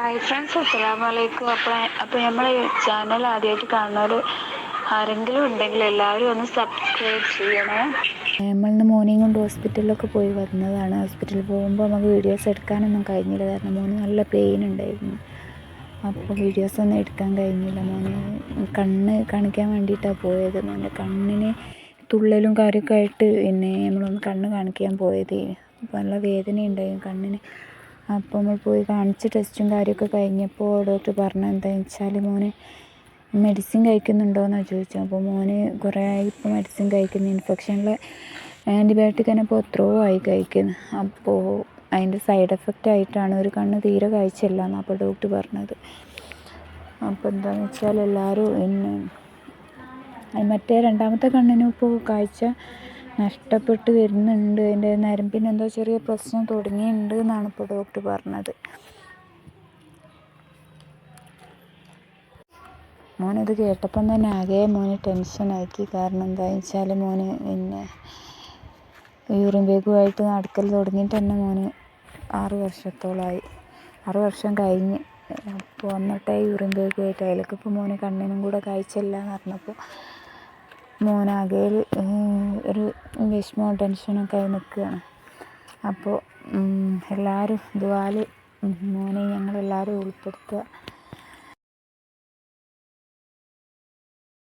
Hi friends അസ്സലാമു അലൈക്കും. അപ്പോൾ നമ്മൾ ചാനൽ ആദ്യമായിട്ട് കാണുന്നവർ ആരെങ്കിലും ഉണ്ടെങ്കിൽ എല്ലാവരും ഒന്ന് സബ്സ്ക്രൈബ് ചെയ്യണേ. നമ്മളിന്ന് മോർണിംഗ് കൊണ്ട് ഹോസ്പിറ്റലിലൊക്കെ പോയി വന്നതാണ്. ഹോസ്പിറ്റലിൽ പോകുമ്പോൾ നമുക്ക് വീഡിയോസ് എടുക്കാനൊന്നും കഴിഞ്ഞില്ല. കാരണം മോന് നല്ല പെയിൻ ഉണ്ടായിരുന്നു. അപ്പോൾ വീഡിയോസ് ഒന്നും എടുക്കാൻ കഴിഞ്ഞില്ല. മോന് കണ്ണ് കാണിക്കാൻ വേണ്ടിയിട്ടാണ് പോയത്. മോന്റെ കണ്ണിന് തുള്ളലും കാര്യമൊക്കെ ആയിട്ട് പിന്നെ നമ്മളൊന്ന് കണ്ണ് കാണിക്കാൻ പോയത്. നല്ല വേദന ഉണ്ടായിരുന്നു കണ്ണിന് അപ്പോൾ നമ്മൾ പോയി കാണിച്ച് ടെസ്റ്റും കാര്യമൊക്കെ കഴിഞ്ഞപ്പോൾ ഡോക്ടർ പറഞ്ഞത് എന്താണെന്ന് വെച്ചാൽ മോന് മെഡിസിൻ കഴിക്കുന്നുണ്ടോയെന്നാണ് ചോദിച്ചത് അപ്പോൾ മോന് കുറേ ആയി ഇപ്പോൾ മെഡിസിൻ കഴിക്കുന്നു. ഇൻഫെക്ഷനിലെ ആന്റിബയോട്ടിക് തന്നെ ഇപ്പോൾ എത്രയോ ആയി കഴിക്കുന്നു. അപ്പോൾ അതിന്റെ സൈഡ് എഫക്റ്റ് ആയിട്ടാണ് ഒരു കണ്ണ് തീരെ കഴിച്ചില്ല എന്നാണ് അപ്പോൾ ഡോക്ടർ പറഞ്ഞത്. അപ്പോൾ എന്താണെന്ന് വെച്ചാൽ എല്ലാവരും പിന്നെ മറ്റേ രണ്ടാമത്തെ കണ്ണിനും ഇപ്പോൾ കാഴ്ച നഷ്ടപ്പെട്ട് വരുന്നുണ്ട്. അതിന്റെ നരമ്പിന് എന്തോ ചെറിയ പ്രശ്നം തുടങ്ങിയിട്ടുണ്ട് എന്നാണ് ഇപ്പോൾ ഡോക്ടർ പറഞ്ഞത്. മോനത് കേട്ടപ്പം തന്നെ ആകെ മോന് ടെൻഷനാക്കി കാരണം എന്താണെന്ന് വെച്ചാൽ മോന് പിന്നെ യൂറിൻ ബേഗുമായിട്ട് നടക്കൽ തുടങ്ങിയിട്ട് തന്നെ മോന് ആറ് വർഷത്തോളമായി ആറ് വർഷം കഴിഞ്ഞ് അപ്പോൾ വന്നിട്ടേ യൂറിൻ ബേഗുമായിട്ട് അതിലൊക്കെ ഇപ്പോൾ മോന് കണ്ണിനും കൂടെ കാഴ്ചയില്ല എന്ന് പറഞ്ഞപ്പോൾ മോനാകെ ഒരു വിഷമവും ടെൻഷനൊക്കെ ആയി നിൽക്കുകയാണ്. അപ്പോൾ എല്ലാവരും ദുആൽ മോനെ ഞങ്ങളെല്ലാവരും ഉൾപ്പെടുത്തുക.